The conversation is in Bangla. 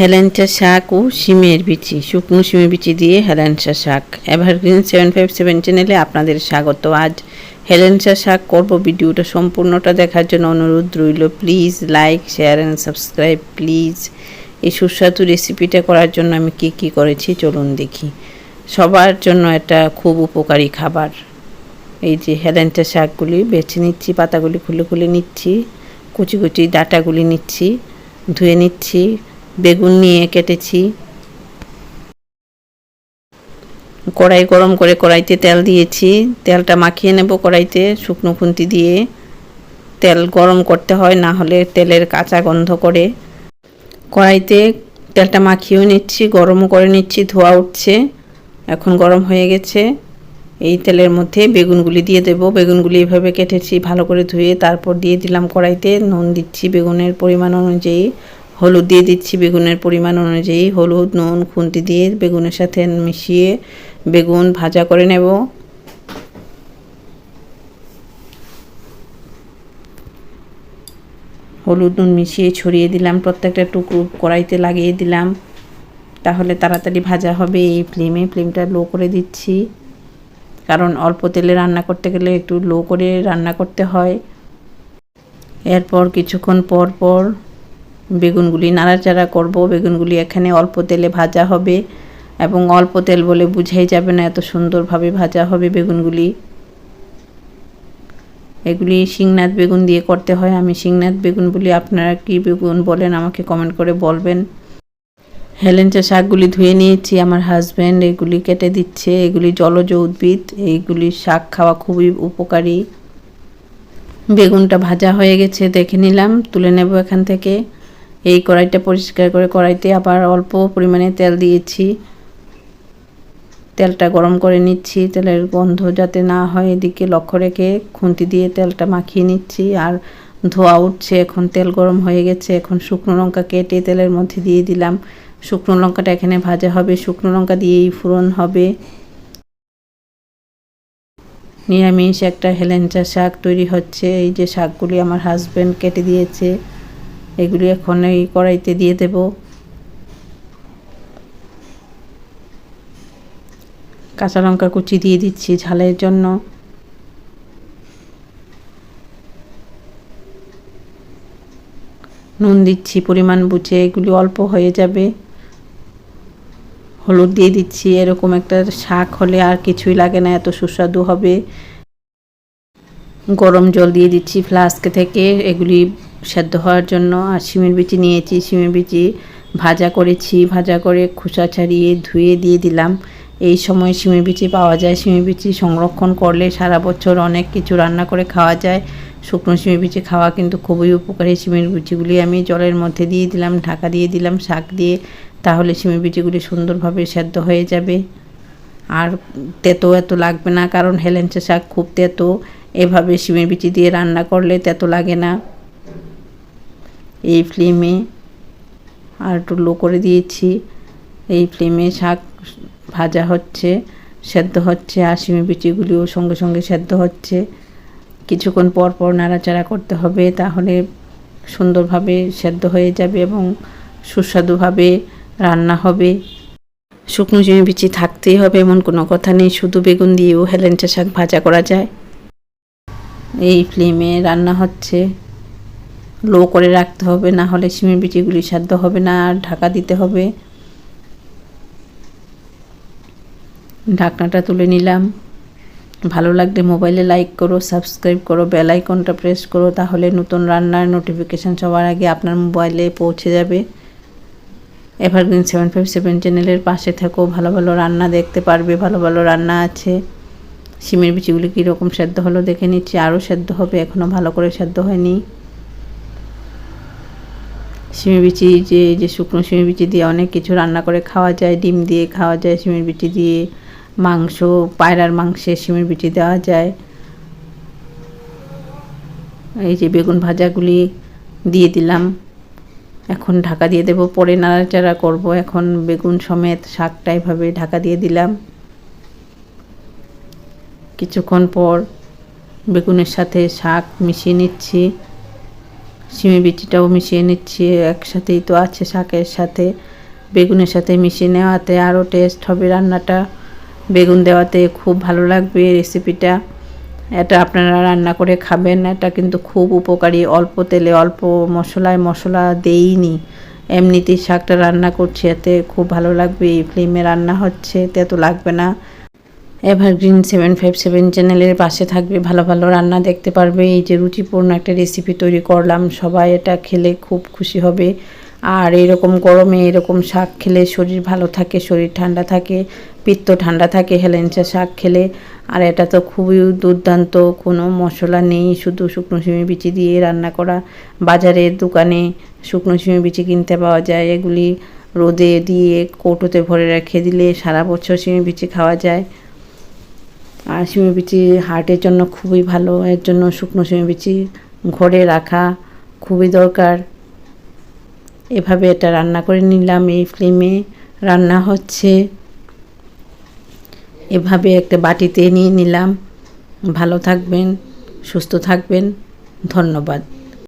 হেলেঞ্চা শাক ও শিমের বিচি, শুকনো শিমের বিচি দিয়ে হেলেঞ্চা শাক। এভারগ্রিন সেভেন ফাইভ সেভেন চ্যানেলে আপনাদের স্বাগত। আজ হেলেঞ্চা শাক করব। ভিডিওটা সম্পূর্ণটা দেখার জন্য অনুরোধ রইল। Please like share and subscribe please এই সুস্বাদু রেসিপিটা করার জন্য আমি কি কি করেছি চলুন দেখি। সবার জন্য এটা খুব উপকারী খাবার। এই যে হেলেঞ্চা শাকগুলি বেছে নিচ্ছি, পাতাগুলি খুলে খুলে নিচ্ছি, কুচি কুচি ডাটাগুলি নিচ্ছি, ধুয়ে নিচ্ছি বেগুন নিয়ে কেটেছি। কড়াই গরম করে কড়াইতে তেল দিয়েছি। তেলটা মাখিয়ে নেব কড়াইতে শুকনো খুন্তি দিয়ে। তেল গরম করতে হয়, না হলে তেলের কাঁচা গন্ধ করে। কড়াইতে তেলটা মাখিয়েও নিচ্ছি, গরমও করে নিচ্ছি, ধোয়া উঠছে, এখন গরম হয়ে গেছে। এই তেলের মধ্যে বেগুনগুলি দিয়ে দেব। বেগুনগুলি এভাবে কেটেছি, ভালো করে ধুয়ে তারপর দিয়ে দিলাম কড়াইতে। নুন দিচ্ছি বেগুনের পরিমাণ অনুযায়ী। হলুদ দিয়ে দিচ্ছি বেগুনের পরিমাণ অনুযায়ী। হলুদ, নুন, খুন্তি দিয়ে বেগুনের সাথে মিশিয়ে বেগুন ভাজা করে নেব। হলুদ, নুন মিশিয়ে ছড়িয়ে দিলাম। প্রত্যেকটা টুকরো কড়াইতে লাগিয়ে দিলাম। তাহলে তাড়াতাড়ি ভাজা হবে এই ফ্লেমে। ফ্লেমটা লো করে দিচ্ছি। কারণ অল্প তেলে রান্না করতে গেলে একটু লো করে রান্না করতে হয়। এরপর কিছুক্ষণ পর পর বেগুনগুলি নাড়াচাড়া করব। বেগুনগুলি এখানে অল্প তেলে ভাজা হবে এবং অল্প তেল বলে বুঝাই যাবে না, এত সুন্দরভাবে ভাজা হবে বেগুনগুলি। এগুলি শিংনাথ বেগুন দিয়ে করতে হয়। আমি শিংনাথ বেগুন বলি, আপনারা কি বেগুন বলেন আমাকে কমেন্ট করে বলবেন। হেলেঞ্চা শাকগুলি ধুয়ে নিয়েছি, আমার হাজব্যান্ড এগুলি কেটে দিচ্ছে। এগুলি জলজ উদ্ভিদ, এইগুলি শাক খাওয়া খুবই উপকারী। বেগুনটা ভাজা হয়ে গেছে, দেখে নিলাম, তুলে নেব এখান থেকে। এই কড়াইটা পরিষ্কার করে কড়াইতে আবার অল্প পরিমাণে তেল দিয়েছি। তেলটা গরম করে নিচ্ছি, তেলের গন্ধ যাতে না হয় এদিকে লক্ষ্য রেখে খুন্তি দিয়ে তেলটা মাখিয়ে নিচ্ছি। আর ধোয়া উঠছে, এখন তেল গরম হয়ে গেছে, এখন শুকনো লঙ্কা কেটে তেলের মধ্যে দিয়ে দিলাম। শুকনো লঙ্কাটা এখানে ভাজা হবে, শুকনো লঙ্কা দিয়েই ফোড়ন হবে। নিরামিষ একটা হেলেঞ্চা শাক তৈরি হচ্ছে, এই যে শাকগুলি আমার হাজব্যান্ড কেটে দিয়েছে। এগুলি এখন এই কড়াইতে দিয়ে দেব। কাঁচা লঙ্কা কুচি দিয়ে দিচ্ছি ঝালের জন্য। নুন দিচ্ছি, পরিমাণ বুঝে এগুলি অল্প হয়ে যাবে। হলুদ দিয়ে দিচ্ছি, এরকম একটা শাক হলে আর কিছুই লাগে না, এত সুস্বাদু হবে। গরম জল দিয়ে দিচ্ছি ফ্লাস্ক থেকে, এগুলি সেদ্ধ হওয়ার জন্য, আর শিমের বিচি নিয়েছি, শিমের বিচি ভাজা করেছি, ভাজা করে খোসা ছাড়িয়ে ধুয়ে দিয়ে দিলাম। এই সময় শিমের বিচি পাওয়া যায়। শিমের বিচি সংরক্ষণ করলে সারা বছর অনেক কিছু রান্না করে খাওয়া যায়। শুকনো শিমের বিচি খাওয়া কিন্তু খুবই উপকারী। শিমের বিচিগুলি আমি জলের মধ্যে দিয়ে দিলাম, ঢাকা দিয়ে দিলাম, শাক দিয়ে, তাহলে শিমের বিচিগুলি সুন্দরভাবে সেদ্ধ হয়ে যাবে। আর তেতো এত লাগবে না, কারণ হেলেঞ্চা শাক খুব তেতো। এভাবে শিমের বিচি দিয়ে রান্না করলে তেতো লাগে না। এই ফ্লেমে আর একটু লো করে দিয়েছি। এই ফ্লেমে শাক ভাজা হচ্ছে, সেদ্ধ হচ্ছে আর শিমের বিচিগুলিও সঙ্গে সঙ্গে সেদ্ধ হচ্ছে। কিছুক্ষণ পর পর নাড়াচাড়া করতে হবে, তাহলে সুন্দরভাবে সেদ্ধ হয়ে যাবে এবং সুস্বাদুভাবে রান্না হবে। শুকনো জমি বিচি থাকতেই হবে, এমন কোনো কথা নেই, শুধু বেগুন দিয়েও হেলেঞ্চা শাক ভাজা করা যায়। এই ফ্লেমে রান্না হচ্ছে। লো করে রাখতে হবে, না হলে শিমের বিচিগুলি সাধ্য হবে না, আর ঢাকা দিতে হবে। ঢাকনাটা তুলে নিলাম। ভালো লাগলে মোবাইলে লাইক করো সাবস্ক্রাইব করো বেল আইকনটা প্রেস করো, তাহলে নতুন রান্নার নোটিফিকেশান সবার আগে আপনার মোবাইলে পৌঁছে যাবে। এভারগ্রিন সেভেন ফাইভ সেভেন চ্যানেলের পাশে থেকেও ভালো ভালো রান্না দেখতে পারবে, ভালো ভালো রান্না আছে। সিমের বিচিগুলি কীরকম সেদ্ধ হলো দেখে নিচ্ছি, আরও সেদ্ধ হবে এখনও ভালো করে সেদ্ধ হয়নি। শিমের বিচি যে যে শুকনো শিমের বিচি দিয়ে অনেক কিছু রান্না করে খাওয়া যায়, ডিম দিয়ে খাওয়া যায়, শিমের বিচি দিয়ে মাংস, পায়রার মাংসে শিমের বিচি দেওয়া যায়। এই যে বেগুন ভাজাগুলি দিয়ে দিলাম। এখন ঢাকা দিয়ে দেব, পরে নাড়াচাড়া করব। এখন বেগুন সমেত শাকটা এভাবে ঢাকা দিয়ে দিলাম। কিছুক্ষণ পর বেগুনের সাথে শাক মিশিয়ে নিচ্ছি। শিমি বিচিটাও মিশিয়ে নিচ্ছি, একসাথেই তো আছে শাকের সাথে, বেগুনের সাথে মিশিয়ে নেওয়াতে আরও টেস্ট হবে রান্নাটা। বেগুন দেওয়াতে খুব ভালো লাগবে রেসিপিটা এটা আপনারা রান্না করে খাবেন, এটা কিন্তু খুব উপকারী। অল্প তেলে অল্প মশলায় মশলা দেইনি। এমনিতেই শাকটা রান্না করছি, এতে খুব ভালো লাগবে, এই ফ্লেমে রান্না হচ্ছে, এতে তো লাগবে না। এভারগ্রিন সেভেন ফাইভ সেভেন চ্যানেলের পাশে থাকবে, ভালো ভালো রান্না দেখতে পারবে। এই যে রুচিপূর্ণ একটা রেসিপি তৈরি করলাম, সবাই এটা খেলে খুব খুশি হবে। আর এরকম গরমে এরকম শাক খেলে শরীর ভালো থাকে, শরীর ঠান্ডা থাকে, পিত্ত ঠান্ডা থাকে, হেলেঞ্চা শাক খেলে। আর এটা তো খুবই দুর্দান্ত, কোনো মশলা নেই, শুধু শুকনো সিমি বিচি দিয়ে রান্না করা। বাজারের দোকানে শুকনো সিমি বিচি কিনতে পাওয়া যায়, এগুলি রোদে দিয়ে কৌটোতে ভরে রেখে দিলে সারা বছর সিমি বিচি খাওয়া যায়। আর সিমি বিচি হার্টের জন্য খুবই ভালো, এর জন্য শুকনো সিমি বিচি ঘরে রাখা খুবই দরকার। এভাবে এটা রান্না করে নিলাম এই ফ্লেমে রান্না হচ্ছে। এভাবে একটা বাটিতে নিয়ে নিলাম। ভালো থাকবেন, সুস্থ থাকবেন। ধন্যবাদ।